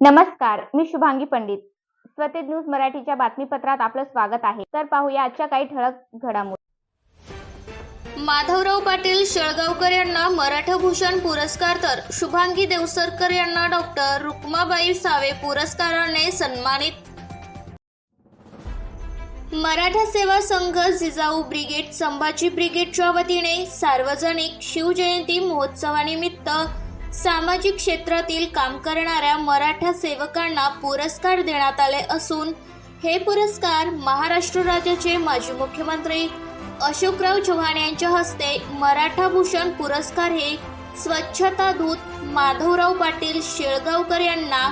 नमस्कार मी शुभांगी पंडित. स्वतेज न्यूज मराठीच्या बातमीपत्रात आपलं स्वागत आहे. तर पाहूया आजच्या काही ठळक घडामोडी. माधवराव पाटील शेळगावकर यांना मराठभूषण पुरस्कार तर शुभांगी देवसरकर यांना डॉक्टर रुक्माबाई सावे पुरस्काराने सन्मानित. मराठा सेवा संघ जिजाऊ ब्रिगेड संभाजी ब्रिगेडच्या वतीने सार्वजनिक शिवजयंती महोत्सवानिमित्त सामाजिक क्षेत्रातील काम करणाऱ्या मराठा सेवकांना पुरस्कार देण्यात आले असून हे पुरस्कार महाराष्ट्र राज्याचे माजी मुख्यमंत्री अशोकराव चव्हाण यांच्या हस्ते मराठा भूषण पुरस्कार हे स्वच्छता दूत माधवराव पाटील शेळगावकर यांना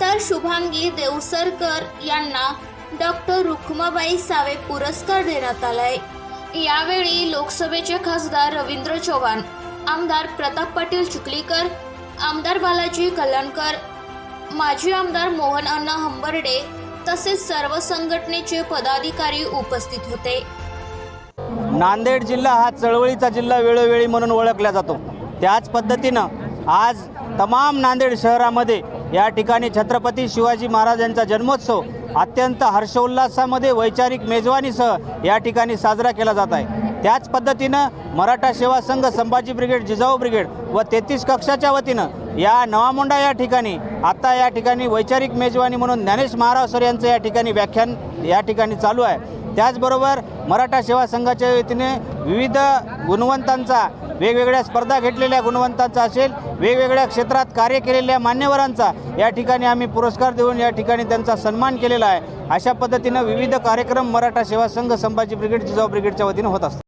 तर शुभांगी देवसरकर यांना डॉक्टर रुक्माबाई सावे पुरस्कार देण्यात आलाय. यावेळी लोकसभेचे खासदार रवींद्र चव्हाण आमदार प्रताप पाटील चुकलीकर आमदार बालाजी कल्याणकर माजी आमदार मोहन अण्णा हंबर्डे तसेच सर्व संघटनेचे पदाधिकारी उपस्थित होते. नांदेड जिल्हा हा चळवळीचा जिल्हा वेळोवेळी म्हणून ओळखला जातो. त्याच पद्धतीनं आज तमाम नांदेड शहरामध्ये या ठिकाणी छत्रपती शिवाजी महाराज यांचा जन्मोत्सव अत्यंत हर्षोल्लासामध्ये वैचारिक मेजवानीसह या ठिकाणी साजरा केला जात आहे. त्याच पद्धतीनं मराठा सेवा संघ संभाजी ब्रिगेड जिजाऊ ब्रिगेड व तेहतीस कक्षाच्या वतीनं या नवामुंडा या ठिकाणी आता या ठिकाणी वैचारिक मेजवानी म्हणून ज्ञानेश महाराज सर यांचं या ठिकाणी व्याख्यान या ठिकाणी चालू आहे. त्याचबरोबर मराठा सेवा संघाच्या वतीने विविध गुणवंतांचा वेगवेगळ्या स्पर्धा घेतलेल्या गुणवंतांचा असेल वेगवेगळ्या क्षेत्रात कार्य केलेल्या मान्यवरांचा या ठिकाणी आम्ही पुरस्कार देऊन या ठिकाणी त्यांचा सन्मान केलेला आहे. अशा पद्धतीनं विविध कार्यक्रम मराठा सेवा संघ संभाजी ब्रिगेड जिजाऊ ब्रिगेडच्या वतीने होत असतात.